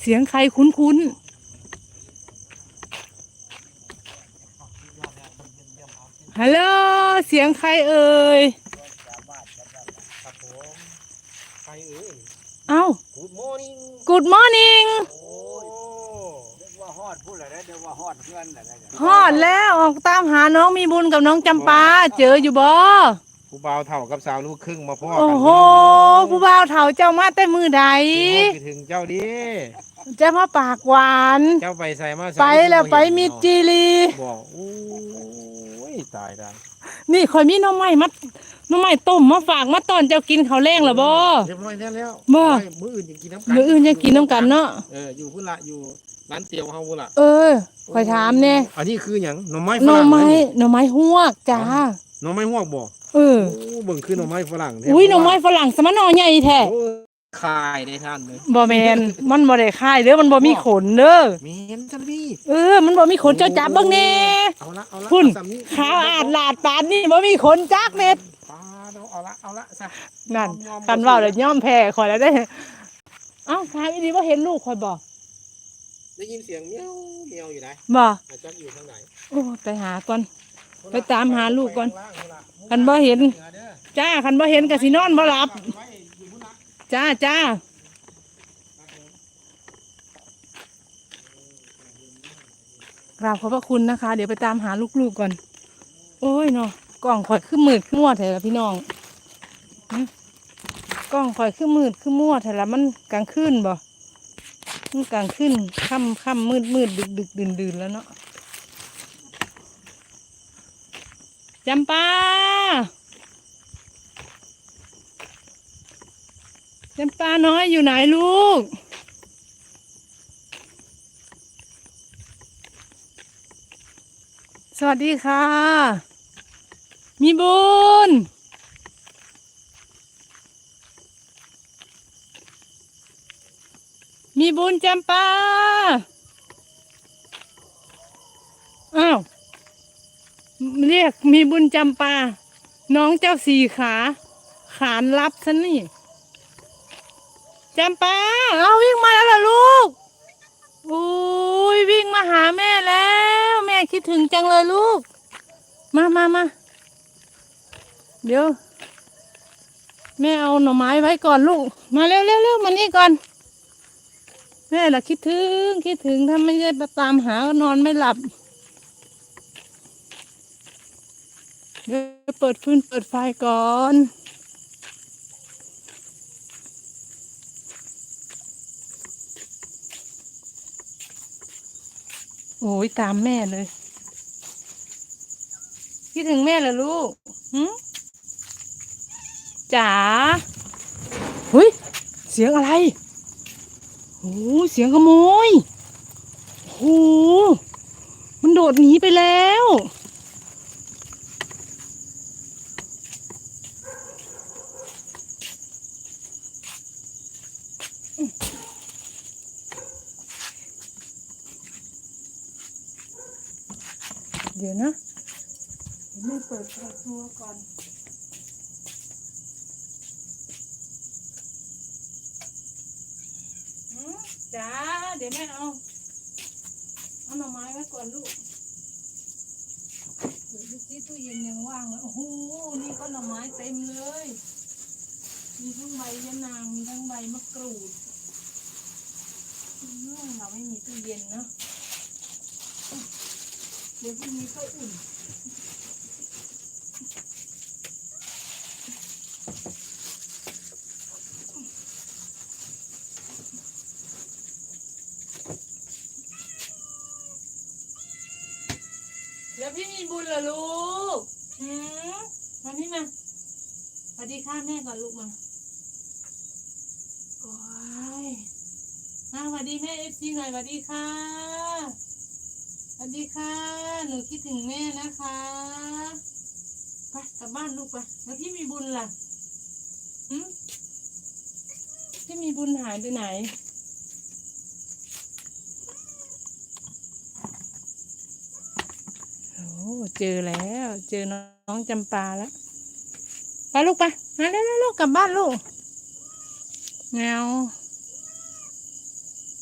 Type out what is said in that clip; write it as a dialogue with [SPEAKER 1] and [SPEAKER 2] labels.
[SPEAKER 1] เสียงใครคุ้นๆฮัลโหล เสียงใครเอ่ย
[SPEAKER 2] ครับผมใครเอ่ย
[SPEAKER 1] เอ้า
[SPEAKER 2] Good morning
[SPEAKER 1] Good morning
[SPEAKER 2] โอ้เรียกว่าฮอดพูดอะไรเรียกว่าฮอดเพื่อนอะไรกัน
[SPEAKER 1] ฮอดแล้วออกตามหาน้องมีบุญกับน้องจำปา เจออยู่บ่
[SPEAKER 2] ผู้บ่าวเท่ากับสาวลูกครึ่งมาพ่อ
[SPEAKER 1] โอ้
[SPEAKER 2] กัน
[SPEAKER 1] โหผู้บ่าวเฒ่าเจ้ามาแต่มือใด
[SPEAKER 2] คิดถึงเจ้าดิ
[SPEAKER 1] เจ้ามาปากหวาน
[SPEAKER 2] เจ้าไปใส่มาใส่
[SPEAKER 1] ไปแล้วไปมิดจีรี
[SPEAKER 2] บอกโอ้ยตายได้
[SPEAKER 1] นี่ข่อยมีหน้องไม้มัดน้องไม้ต้มมาฝากมาตอนเจ้ากินข้าวแรงเหรอบ่
[SPEAKER 2] เรียบร้อยแล้วแล้ว
[SPEAKER 1] บ่
[SPEAKER 2] ไปมื้ออื่นยังกินน้ำกัน
[SPEAKER 1] มื้ออื่นยังกินน้ำกันเนาะ
[SPEAKER 2] เอออยู่พุ่นละอยู่ร้านเตียวเฮาพุ่นละ
[SPEAKER 1] เออข่อยถามแน่
[SPEAKER 2] อันนี้คือหยังหน่อไม้
[SPEAKER 1] ห
[SPEAKER 2] ฝ
[SPEAKER 1] น่อ
[SPEAKER 2] รั่ง
[SPEAKER 1] ไม้
[SPEAKER 2] เลย
[SPEAKER 1] หน่อไม้ฮวกจ้า
[SPEAKER 2] หน่อไม้หวกบ่
[SPEAKER 1] เออ
[SPEAKER 2] โอ้เบิ่งคือหน่อไม้ฝรั่งแท้
[SPEAKER 1] อุ้ยหน่อไม้ฝรั่งสมะนอใหญ่แท้
[SPEAKER 2] โอ้ คายได้ท่านเลย
[SPEAKER 1] บ่แมนมันบ่ได้ค่ายเด้อมันบ่มีขนเด้อ
[SPEAKER 2] เมนจังพี่
[SPEAKER 1] เออ มันบ่มีขนเจ้าจับเบิ่งแน่
[SPEAKER 2] เอาละเอาละ
[SPEAKER 1] พุ่น
[SPEAKER 2] เอาสำนี้
[SPEAKER 1] ขาวอาดลาดปานนี่บ่มีขนจักเม็ด
[SPEAKER 2] ปลาเอาเอาละเอาละซะ
[SPEAKER 1] นั่น
[SPEAKER 2] ยอมๆ
[SPEAKER 1] คันเว้าแล้วย่อมแพ้ข่อยแล้วได้เอ้าถามอีหลีบ่เห็นลูกข่อยบ่
[SPEAKER 2] ได้ยินเสียงเมียวเมียวอยู่ไหน
[SPEAKER 1] บ่
[SPEAKER 2] แต่จักอยู่ทางไหน
[SPEAKER 1] โอ้ไปหาก่อน ไปตามหาลูกก่อน
[SPEAKER 2] ไปข้างล่าง
[SPEAKER 1] คันบ่เห็น
[SPEAKER 2] เหนือเด้อ
[SPEAKER 1] จ้าคันบ่เห็นก็สินอนบ่หลับ
[SPEAKER 2] ฝากไว้อยู่พุ่นละ
[SPEAKER 1] จ้าจ้าราบขอบพระคุณนะคะ เดี๋ยวไปตามหาลูกๆก่อน โอ้ยเนาะกล้องข่อยขึ้นมืดขึ้นมั่วแถละพี่น้องกล้องข่อยขึ้นมืดขึ้นมั่วแถละมันกลางคืนบ่มันกลางคืนค่ำค่ำมืดมืดดึกดึกดื่นดื่นแล้วเนาะจำปา จำปาน้อยอยู่ไหนลูก สวัสดีค่ะ มีบุญมีบุญจำปา อ้าว เรียกมีบุญจำปา น้องเจ้าสี่ขา ขานรับฉันนี่ จำปาเอาวิ่งมาแล้วเหรอลูกอุ้ยวิ่งมาหาแม่แล้ว แม่คิดถึงจังเลยลูก มามามาเดี๋ยว แม่เอาหน่อไม้ไว้ก่อนลูก มาเร็วเร็วเร็วมานี่ก่อน แม่ล่ะคิดถึงคิดถึงถ้าไม่ได้ไปตามหาก็นอนไม่หลับเดี๋ยวเปิดฟืนเปิดไฟก่อน โอ้ยตามแม่เลยคิดถึงแม่เหรอลูกหืจ๋าเฮ้ย เสียงอะไรโอ้เสียงขโมยโอ้มันโดดหนีไปแล้วเดี๋ยวนะเดี๋ยวแม่เปิดประตูก่อนหืมจ้าเดี๋ยวแม่เอา เอาหน่อไม้ไว้ก่อนลูกเดี๋ยวที่ตู้เย็นยังว่างแล้วโอ้โหนี่ก็หน่อไม้เต็มเลย มีทั้งใบยะนางมีทั้งใบมะกรูดเราไม่มีตู้เย็นเนอะ เดี๋ยวพรุ่งนี้ก็อุ่นแล้วพี่มีบุญเหรอลูกหืมมาพี่มาสวัสดีค่ะแม่ก่อนลูกมาโอ้ยมาสวัสดีแม่เอฟซีหน่อยสวัสดีค่ะสวัสดีค่ะ หนูคิดถึงแม่นะคะไปกลับบ้านลูกไปแล้วพี่มีบุญล่ะหืมพี่มีบุญหายไปไหน โอ้เจอแล้ว เจอน้องจำปาแล้วไปลูกไปมาเร็วๆลูกกลับบ้านลูกแงว